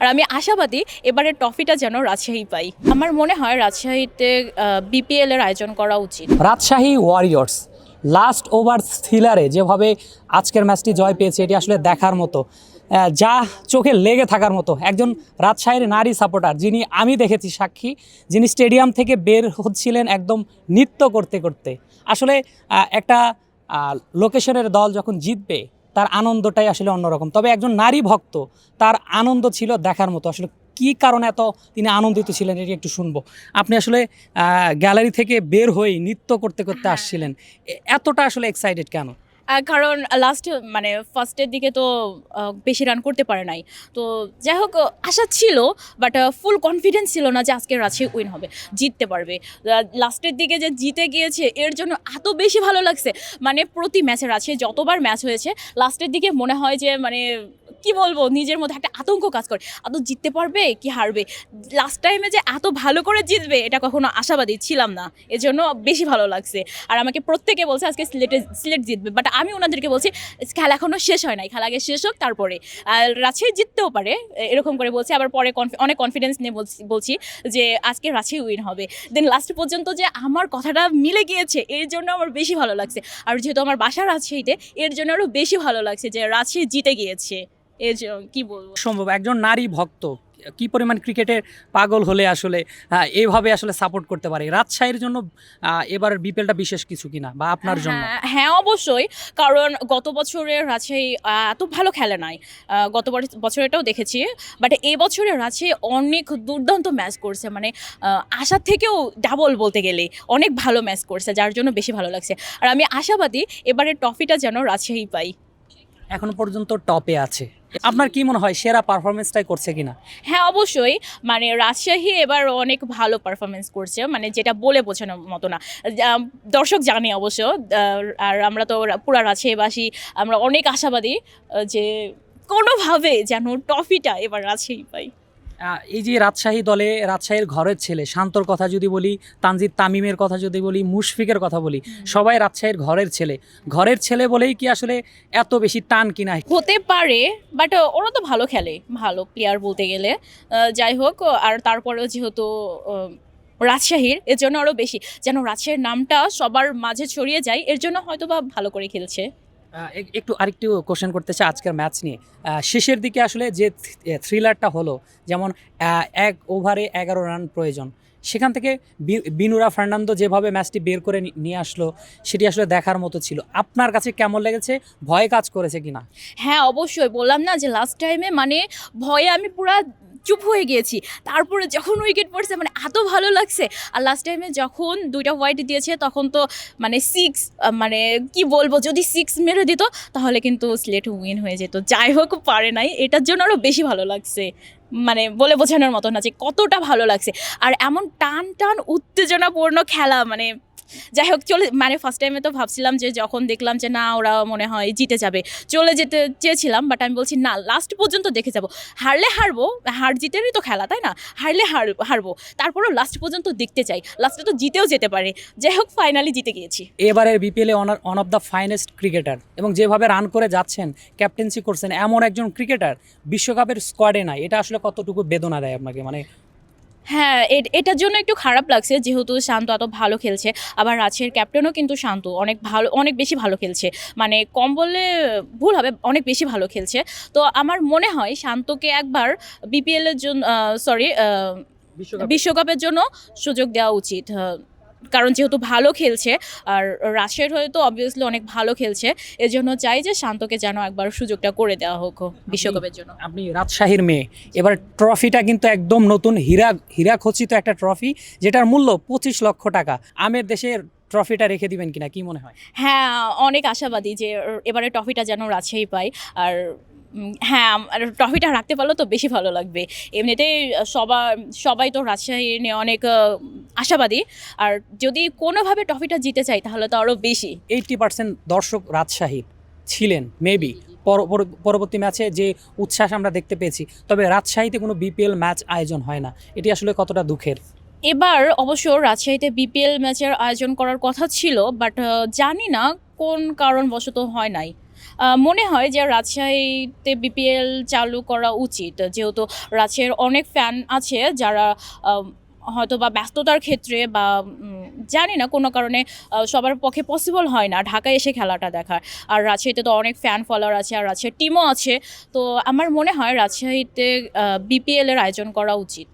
আর আমি আশাবাদী এবারের ট্রফিটা যেন রাজশাহী পাই। আমার মনে হয় রাজশাহীতে বিপিএল এর আয়োজন করা উচিত। রাজশাহী ওয়ারিয়র্স লাস্ট ওভার থ্রিলারে যেভাবে আজকের ম্যাচটি জয় পেয়েছে, এটি আসলে দেখার মতো। যা চোখে লেগে থাকার মতো। একজন রাজশাহীর নারী সাপোর্টার যিনি আমি দেখেছি সাক্ষী, যিনি স্টেডিয়াম থেকে বের হচ্ছিলেন একদম নৃত্য করতে করতে। আসলে একটা লোকেশনের দল যখন জিতবে তার আনন্দটাই আসলে অন্যরকম। তবে একজন নারী ভক্ত তার আনন্দ ছিল দেখার মতো। আসলে কি কারণে এত তিনি আনন্দিত ছিলেন এটি একটু শুনব। আপনি আসলে গ্যালারি থেকে বের হয়ে নৃত্য করতে করতে হ্যাঁ। আসছিলেন। এতটা আসলে এক্সাইটেড কেন? কারণ লাস্ট মানে ফার্স্টের দিকে তো বেশি রান করতে পারে নাই। তো যাই হোক, আশা ছিল বাট ফুল কনফিডেন্স ছিল না যে আজকে রাজশাহী উইন হবে, জিততে পারবে। লাস্টের দিকে যে জিতে গিয়েছে, এর জন্য এত বেশি ভালো লাগছে। মানে প্রতি ম্যাচে রাজশাহী যতবার ম্যাচ হয়েছে লাস্টের দিকে মনে হয় যে মানে কি বলব? নিজের মধ্যে একটা আতঙ্ক কাজ করে। এত জিততে পারবে কি হারবে? লাস্ট টাইমে যে এত ভালো করে জিতবে, এটা কখনো আশাবাদী ছিলাম না। এজন্য বেশি ভালো লাগছে। আর আমাকে প্রত্যেকে বলছে আজকে সিলেটে সিলেট জিতবে। বাট আমি ওনাদেরকে বলছি খেলা এখনও শেষ হয় নাই। খেলা আগে শেষ হোক, তারপরে। আর রাজশাহী জিততেও পারে এরকম করে বলছি। আবার পরে অনেক কনফিডেন্স নিয়ে বলছি বলছি যে, আজকে রাজশাহী উইন হবে। দেন লাস্ট পর্যন্ত যে আমার কথাটা মিলে গিয়েছে, এর জন্য আমার বেশি ভালো লাগছে। আর যেহেতু আমার বাসা রাজশাহীতে, এর জন্য আরও বেশি ভালো লাগছে যে, রাজশাহী জিতে গিয়েছে। জন্য কি বলব? সম্ভব একজন নারী ভক্ত কি পরিমাণ ক্রিকেটের পাগল হলে আসলে আহ, এইভাবে আসলে সাপোর্ট করতে পারে? রাজশাহীর জন্য এবার বিপিএলটা বিশেষ কিছু কিনা বা আপনার জন্য? হ্যাঁ, হ্যাঁ অবশ্যই। কারণ গত বছরের রাজশাহী এত ভালো খেলে নাই। গত বছ- বছরেটাও দেখেছি। বাট এই বছরে রাজশাহী অনেক দুর্দান্ত ম্যাচ করছে। মানে আশার থেকেও ডাবল বলতে গেলে অনেক ভালো ম্যাচ করছে যার জন্য বেশি ভালো লাগছে। আর আমি আশাবাদী এবারের ট্রফিটা যেন রাজশাহী পাই। এখনও পর্যন্ত টপে আছে। আপনার কি মনে হয় সেরা পারফরমেন্সটাই করছে কিনা? হ্যাঁ অবশ্যই। মানে রাজশাহী এবার অনেক ভালো পারফরমেন্স করছে মানে যেটা বলে বোঝানোর মতো না। দর্শক জানে অবশ্য আর আমরা তো পুরা রাজশাহীবাসী, আমরা অনেক আশাবাদী যে কোনোভাবে যেন ট্রফিটা এবার রাজশাহী পাই। এই যে রাজশাহী দলে রাজশাহীর ঘরের ছেলে শান্তর কথা যদি বলি তানজিদ তামিমের কথা যদি বলি মুশফিকের কথা বলি সবাই রাজশাহীর ঘরের ছেলে। ঘরের ছেলে বলেই কি আসলে এত বেশি টান কিনা? হতে পারে বাট ওরা তো ভালো খেলে ভালো প্লেয়ার বলতে গেলে। যাই হোক আর তারপরেও যেহেতু রাজশাহীর এর জন্য আরও বেশি। যেন রাজশাহীর নামটা সবার মাঝে ছড়িয়ে যায় এর জন্য হয়তো বা ভালো করে খেলছে। একটু আরেকটু কোশ্চেন করতে চাই আজকের ম্যাচ নিয়ে। শেষের দিকে আসলে যে থ্রিলারটা হলো, যেমন এক ওভারে এগারো রান প্রয়োজন। সেখান থেকে বিনুরা ফার্নান্দো যেভাবে ম্যাচটি বের করে নিয়ে আসলো, সেটি আসলে দেখার মতো ছিল। আপনার কাছে কেমন লেগেছে? ভয় কাজ করেছে কিনা? হ্যাঁ অবশ্যই। বললাম না যে লাস্ট টাইমে মানে ভয়ে আমি পুরা চুপ হয়ে গিয়েছি। তারপরে যখন উইকেট পড়ছে মানে এত ভালো লাগছে। আর লাস্ট টাইমে যখন দুইটা হোয়াইট দিয়েছে, তখন তো মানে সিক্স মানে কি বলব, যদি সিক্স মেরে দিত, তাহলে কিন্তু স্লেট উইন হয়ে যেত। যাই হোক, পারে নাই। এটার জন্য আরও বেশি ভালো লাগছে। মানে বলে বোঝানোর মতো না যে কতটা ভালো লাগছে। আর এমন টান টান উত্তেজনাপূর্ণ খেলা মানে যাই হোক, চলে মানে ফার্স্ট টাইমে তো ভাবছিলাম যে যখন দেখলাম যে না, ওরা মনে হয় জিতে যাবে। চলে যেতে চেয়েছিলাম বাট আমি বলছি, না লাস্ট পর্যন্ত দেখে যাব। হারলে হারবো, হার জিতেরই তো খেলা, তাই না? হারলে হার হারবো। তারপরেও লাস্ট পর্যন্ত দেখতে চাই। লাস্টে তো জিতেও যেতে পারে। যাই হোক ফাইনালি জিতে গিয়েছি। এবারের বিপিএলে one of the finest cricketer এবং যেভাবে রান করে যাচ্ছেন ক্যাপ্টেন্সি করছেন, এমন একজন ক্রিকেটার বিশ্বকাপের স্কোয়াডে নাই। এটা আসলে কতটুকু বেদনা দেয় আপনাকে? মানে হ্যাঁ এ- এটার জন্য একটু খারাপ লাগছে যেহেতু শান্ত এত ভালো খেলছে। আবার রাজশাহীর ক্যাপ্টেনও কিন্তু শান্ত অনেক ভালো অনেক বেশি ভালো খেলছে। মানে কম বললে ভুল হবে অনেক বেশি ভালো খেলছে। তো আমার মনে হয় শান্তকে একবার বিপিএলের জন্য সরি বিশ্বকাপের জন্য সুযোগ দেওয়া উচিত। কারণ যেহেতু ভালো খেলছে আর রাশিয়ার হয়ে তো অবভিয়াসলি অনেক ভালো খেলছে এজন্য চাই যে শান্তকে যেন একবার সুযোগটা করে দেওয়া হোক বিশ্বকাপের জন্য। আপনি রাজশাহীর মেয়ে। এবার ট্রফিটা কিন্তু একদম নতুন হীরা হীরা খচিত একটা ট্রফি যেটার মূল্য পঁচিশ লক্ষ টাকা। আমের দেশের ট্রফিটা রেখে দিবেন কিনা কি মনে হয়? হ্যাঁ অনেক আশাবাদী যে এবারে ট্রফিটা যেন রাজশাহী পাই আর হ্যাঁ আর ট্রফিটা রাখতে পারলে তো বেশি ভালো লাগবে। এমনিতেই সবাই সবাই তো রাজশাহী নিয়ে অনেক আশাবাদী। আর যদি কোনোভাবে ট্রফিটা জিতে চাই তাহলে তো আরও বেশি। এইটটি পার্সেন্ট দর্শক রাজশাহীর ছিলেন মেবি পরবর্তী ম্যাচে যে উচ্ছ্বাস আমরা দেখতে পেয়েছি তবে রাজশাহীতে কোনো বিপিএল ম্যাচ আয়োজন হয় না। এটি আসলে কতটা দুঃখের? এবার অবশ্য রাজশাহীতে বিপিএল ম্যাচের আয়োজন করার কথা ছিল বাট জানি না কোন কারণবশত হয় নাই। মনে হয় যে রাজশাহীতে বিপিএল চালু করা উচিত যেহেতু রাজশাহীর অনেক ফ্যান আছে যারা হয়তো বা ব্যস্ততার ক্ষেত্রে বা জানি না, কোনো কারণে সবার পক্ষে পসিবল হয় না ঢাকায় এসে খেলাটা দেখার। আর রাজশাহীতে তো অনেক ফ্যান ফলোয়ার আছে আর রাজশাহীর টিমও আছে। তো আমার মনে হয় রাজশাহীতে বিপিএলের আয়োজন করা উচিত।